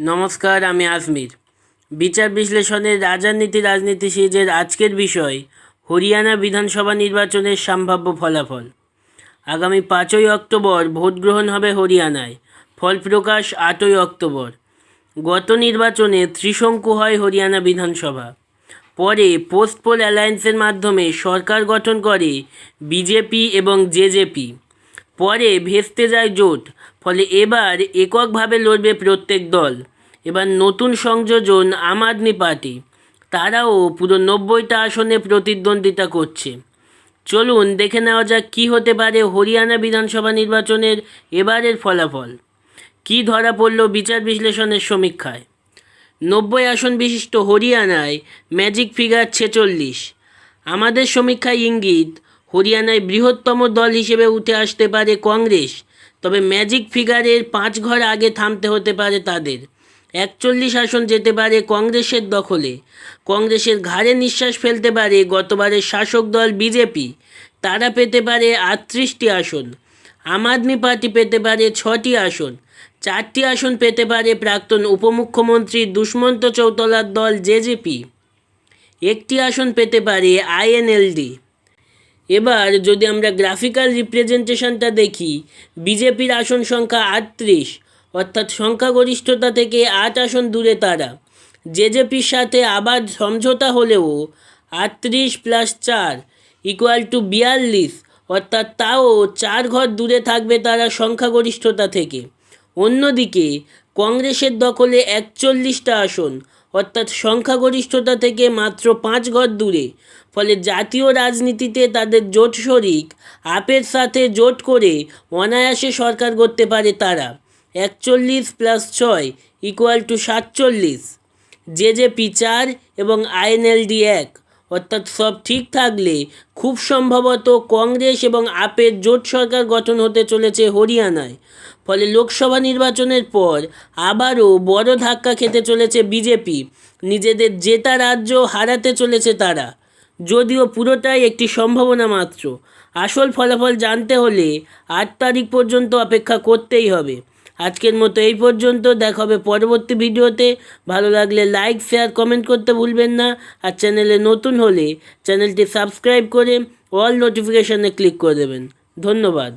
নমস্কার, আমি আজমির। বিচার বিশ্লেষণের রাজনীতি রাজনীতি সিরিজের আজকের বিষয়, হরিয়ানা বিধানসভা নির্বাচনের সম্ভাব্য ফলাফল। আগামী পাঁচই অক্টোবর ভোট গ্রহণ হবে হরিয়ানায়। ফল প্রকাশ আটই অক্টোবর। গত নির্বাচনে ত্রিশঙ্কু হয় হরিয়ানা বিধানসভা। পরে পোস্ট পোল অ্যালায়েন্সের মাধ্যমে সরকার গঠন করে বিজেপি এবং জেজেপি। পরে ভেস্তে যায় জোট। ফলে এবার এককভাবে লড়বে প্রত্যেক দল। এবার নতুন সংযোজন আম আদমি পার্টি। তারাও পুরো নব্বইটা আসনে প্রতিদ্বন্দ্বিতা করছে। চলুন দেখে নেওয়া যাক কী হতে পারে হরিয়ানা বিধানসভা নির্বাচনের এবারের ফলাফল। কী ধরা পড়ল বিচার বিশ্লেষণের সমীক্ষায়? নব্বই আসন বিশিষ্ট হরিয়ানায় ম্যাজিক ফিগার ছেচল্লিশ। আমাদের সমীক্ষায় ইঙ্গিত, হরিয়ানায় বৃহত্তম দল হিসেবে উঠে আসতে পারে কংগ্রেস। তবে ম্যাজিক ফিগারের পাঁচ ঘর আগে থামতে হতে পারে তাদের। একচল্লিশ আসন যেতে পারে কংগ্রেসের দখলে। কংগ্রেসের ঘাড়ে নিঃশ্বাস ফেলতে পারে গতবারের শাসক দল বিজেপি। তারা পেতে পারে আটত্রিশটি আসন। আম আদমি পার্টি পেতে পারে ছটি আসন। চারটি আসন পেতে পারে প্রাক্তন উপমুখ্যমন্ত্রী দুষ্মন্ত চৌতলার দল জেজেপি। একটি আসন পেতে পারে আইএনএলডি। এবার যদি আমরা গ্রাফিক্যাল রিপ্রেজেন্টেশনটা দেখি, বিজেপির আসন সংখ্যা আটত্রিশ, অর্থাৎ সংখ্যাগরিষ্ঠতা থেকে আট আসন দূরে তারা। জেজেপির সাথে আবার সমঝোতা হলেও আটত্রিশ প্লাস চার ইকুয়াল টু বিয়াল্লিশ, অর্থাৎ তাও চার ঘর দূরে থাকবে তারা সংখ্যাগরিষ্ঠতা থেকে। অন্যদিকে কংগ্রেসের দখলে একচল্লিশটা আসন অর্থাৎ সংখ্যাগরিষ্ঠতা থেকে মাত্র পাঁচ ঘর দূরে। ফলে জাতীয় রাজনীতিতে তাদের জোট শরিক, আপের সাথে জোট করে অনায়াসে সরকার করতে পারে তারা। একচল্লিশ প্লাস ছয় ইকুয়াল টু সাতচল্লিশ। জেজেপি চার এবং আইএনএলডি এক। অর্থাৎ সব ঠিক থাকলে খুব সম্ভবত কংগ্রেস এবং আপের জোট সরকার গঠন হতে চলেছে হরিয়ানায়। ফলে লোকসভা নির্বাচনের পর আবারও বড় ধাক্কা খেতে চলেছে বিজেপি। নিজেদের জেতা রাজ্য হারাতে চলেছে তারা। যদিও পুরোটাই একটি সম্ভাবনা মাত্র। আসল ফলাফল জানতে হলে আট তারিখ পর্যন্ত অপেক্ষা করতেই হবে। আজকের মতো এই পর্যন্ত, দেখা হবে পরবর্তী ভিডিওতে। ভালো লাগলে লাইক শেয়ার কমেন্ট করতে ভুলবেন না। আর চ্যানেলে নতুন হলে চ্যানেলটি সাবস্ক্রাইব করে অল নোটিফিকেশানে ক্লিক করে দেবেন। ধন্যবাদ।